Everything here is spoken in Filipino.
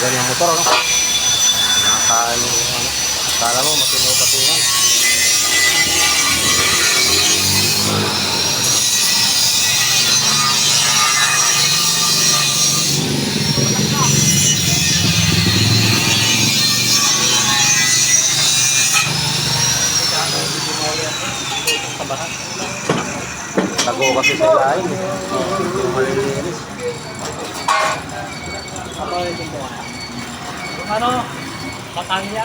ganyang motor, ano? Nakakaano, ano? Kala mo, matino patingan. Tago kasi sa ilahin. Malilinis. Ano, Batanya?